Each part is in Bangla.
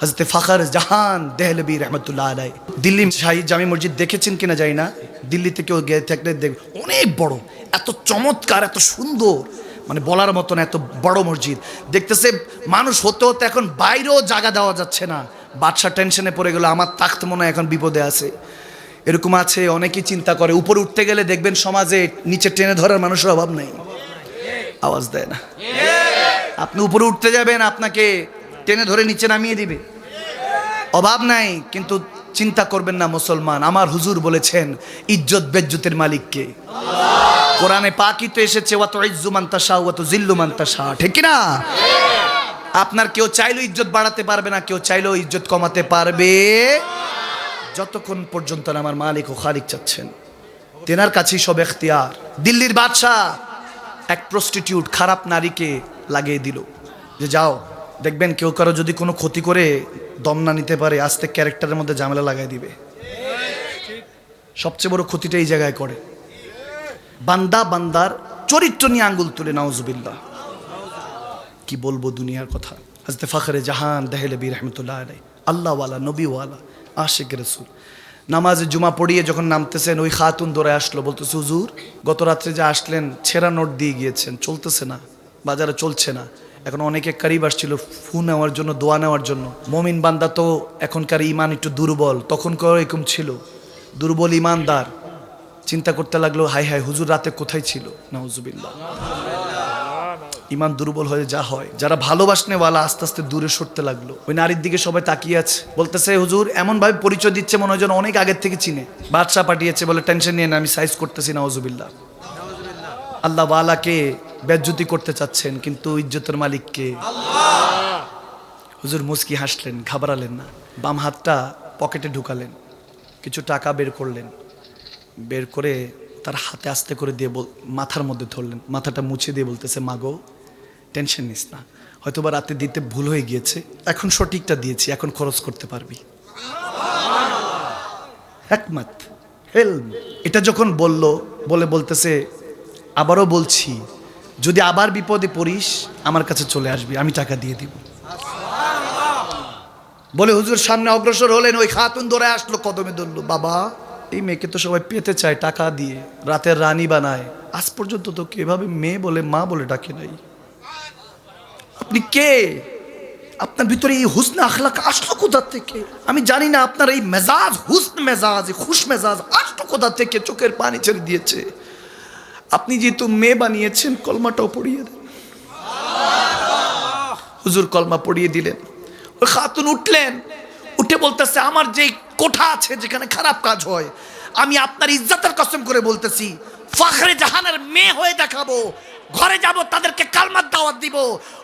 হজরত ফখর জাহান দেহলবি রহমতুল্লাহ আলাই দিল্লি শাহী জামি মসজিদ দেখেছেন কিনা যাই না। দিল্লিতে কেউ গিয়ে থাকলে দেখ, অনেক বড়, এত চমৎকার, এত সুন্দর মানে বলার মতন এত বড় মসজিদ। দেখতেছে মানুষ হতে হতে এখন বাইরেও জায়গা দেওয়া যাচ্ছে না। বাদশা টেনশনে পড়ে গেল, আমার তাখত মনে এখন বিপদে আছে। এরকম আছে, অনেকেই চিন্তা করে, উপরে উঠতে গেলে দেখবেন সমাজে নিচে টেনে ধরার মানুষের অভাব নেই। আওয়াজ দেয় না। আপনি উপরে উঠতে যাবেন, আপনাকে টেনে ধরে নিচে নামিয়ে দিবে। অভাব নাই, কিন্তু চিন্তা করবেন না মুসলমান। আমার হুজুর বলেছেন, ইজ্জত বেজ্জতের মালিককে। কোরআনে পাকি তো এসেছে, ওয়াত ইজ্জু মান্তাসা ওয়াত জিল্লু মান্তাসা ঠিক না আপনার কেউ চাইলেও ইজ্জত বাড়াতে পারবে না, কেউ চাইলেও ইজ্জত কমাতে পারবে। যতক্ষণ পর্যন্ত না আমার মালিক ও খালিক চাচ্ছেন। তেনার কাছেই সব এখতিয়ার। দিল্লির বাদশাহ এক প্রস্টিটিউট খারাপ নারীকে লাগিয়ে দিল। যে যাও। দেখবেন কেউ কারও যদি কোনো ক্ষতি করে দম না নিতে পারে, আস্তে ক্যারেক্টারের মধ্যে ঝামেলা লাগাই দিবে। সবচেয়ে বড় ক্ষতিটা এই জায়গায় করে। বান্দা বান্দার চরিত্র নিয়ে আঙ্গুল তুলে, নাউজুবিল্লাহ। কি বলব দুনিয়ার কথা? হাজতে ফখরে জাহান দেহেলে বীর রহমতুল্লাহ আলাই আল্লাহওয়ালা, নবীওয়ালা, আশেক রসুল। নামাজে জুমা পড়িয়ে যখন নামতেছেন, ওই খাতুন দৌড়ে আসলো, বলতেছে, হুজুর গত রাত্রে যে আসলেন, ছেঁড়া নোট দিয়ে গিয়েছেন, চলতেছে না, বাজারে চলছে না। এখন অনেকে কারিব আসছিল, ফু নেওয়ার জন্য, দোয়া নেওয়ার জন্য। মমিন বান্দা তো এখনকার ইমান একটু দুর্বল, তখনকার এরকম ছিল। দুর্বল ইমানদার চিন্তা করতে লাগল, হাই হাই, হুজুর রাতে কোথায় ছিল? নাউজুবিল্লাহ। ইমান দুর্বল হয়ে যা হয়। যারা ভালোবাসনে ভালোবাসনেওয়ালা আস্তে আস্তে দূরে সরতে লাগল। ওই নারীর দিকে সবাই তাকিয়ে আছে। বলতেছে, হুজুর এমন ভাবে পরিচয় দিচ্ছে মনে হয় যেন অনেক আগের থেকে চিনে। বাদশাহ পাঠিয়েছে বলে, টেনশন নিয়ে না, আমি সাইজ করতেছি না হজুবিল্লাহ আল্লাহ ওয়ালাকে বেজ্জুতি করতে চাচ্ছেন, কিন্তু ইজ্জতের মালিককে হুজুর মুস্কি হাসলেন, ঘাবড়ালেন না। বাম হাতটা পকেটে ঢুকালেন, কিছু টাকা বের করলেন, বের করে তার হাতে আস্তে করে দিয়ে মাথার মধ্যে ধরলেন, মাথাটা মুছে দিয়ে বলতেছে মাগো টেনশন নিস না। হয়তো বা রাতে দিতে ভুল হয়ে গিয়েছে, এখন সঠিকটা দিয়েছি, এখন খরচ করতে পারবি। একমত এটা যখন বলল, বলে বলতেছে, আবারও বলছি যদি আবার বিপদে পড়িস, আমার কাছে চলে আসবি, আমি টাকা দিয়ে দিব। বলে হুজুর সামনে অগ্রসর হলেন, ওই খাতুন ধরে আসলো, কদমে ধরলো, বাবা, এই মেয়েকে তো সবাই পেতে চায় টাকা দিয়ে, রাতের রানী বানায়। আজ পর্যন্ত তো এভাবে মেয়ে বলে, মা বলে ডাকে নাই। আপনি কে? আপনার ভিতরে এই হুসন আখলাক আসলো কোথার থেকে? আমি জানি না, আপনার এই মেজাজ, হুসন মেজাজ, খুশ মেজাজ আসলো কোথা থেকে? চোখের পানি ছেড়ে দিয়েছে। আপনি যেহেতু মেয়ে বানিয়েছেন, কলমাটাও পড়িয়ে দেন। হুজুর কলমা পড়িয়ে দিলেন। ওই খাতুন উঠলেন, উঠে বলতেছে, আমার যে কোঠা আছে যেখানে খারাপ কাজ হয়, আমি আপনার ইজ্জতের কসম করে বলতেছি, ফখরে জাহানের মেয়ে হয়ে দেখাবো, ঘরে যাব, তাদেরকে কালমার দাওয়াত দিব,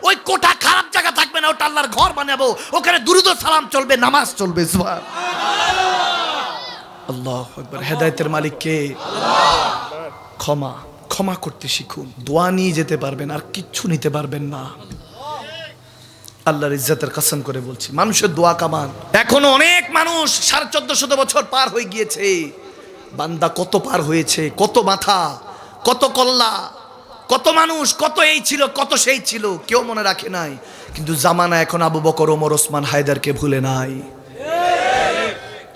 ওই কোঠা খারাপ জায়গা থাকবে না, ওটা আল্লাহর ঘর বানাবো, ওখানে দুরুদ সালাম চলবে, নামাজ চলবে আল্লাহ একবার হেদায়েতের মালিক কে? ক্ষমা। ক্ষমা করতে শিখুন। দোয়া নিয়ে যেতে পারবেন, আর কিচ্ছু নিতে পারবেন না। আল্লাহর ইজ্জতের কসম করে বলছি, মানুষের দোয়া কামান। এখনও অনেক মানুষ সাড়ে চোদ্দ শত বছর পার হয়ে গিয়েছে। বান্দা কত পার হয়েছে, কত মাথা, কত কল্লা, কত মানুষ, কত এই ছিল, কত সেই ছিল, কেউ মনে রাখে নাই। কিন্তু জামানা এখন আবু বকর, ওমর, ওসমান হায়দারকে ভুলে নাই।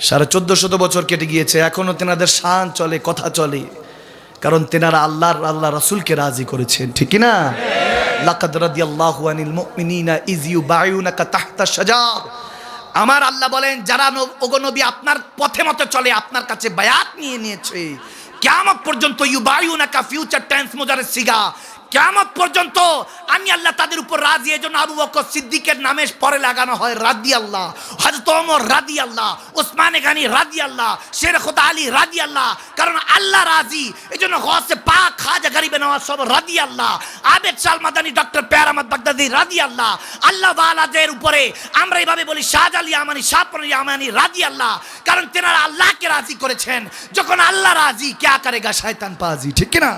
সাড়ে চোদ্দ শত বছর কেটে গিয়েছে, এখনও তেনাদের শান চলে, কথা চলে। কারণ তেনারা আল্লাহর আল্লাহ রাসূলকে রাজি করেছেন, ঠিক না লাকাদ রাদিয়াল্লাহু আনিল মুমিনিনা ইজ ইউবাইউনাকা তাহতা শাজার। আমার আল্লাহ বলেন, যারা ওগো নবী আপনার পথে মতো চলে, আপনার কাছে বায়াত নিয়ে নিয়েছে। কিয়ামত পর্যন্ত ইউবাইউনাকা ফিউচার টেন্স মোজারের সিগা। কিয়ামত পর্যন্ত আমি আল্লাহ তাদের উপর রাজি, এজন্য আবু বকর সিদ্দিকের নামে পরে লাগানো হয় রাদি আল্লাহ ওমর রাদি আল্লাহ ওসমানে গানি রাদি আল্লাহ শের খোদা আলী রাদি আল্লাহ কারণ আল্লাহ রাজি এই জন্য গসে পাক, খাজা, গরিবে নওয়াজ সব রাদি আল্লাহ আবেদ শাল মাদানি, ডক্টর পেয়ার আহমদ বাগদাদি রাদি আল্লাহ আল্লাহ ওয়ালাদের উপরে আমরা এইভাবে বলি, শাহ আলী আমানি, শাহ আলী আমানি রাদি আল্লাহ কারণ তেনারা আল্লাহকে রাজি করেছেন। যখন আল্লাহ রাজি, কে করেগা শয়তান পাজি, ঠিক কি না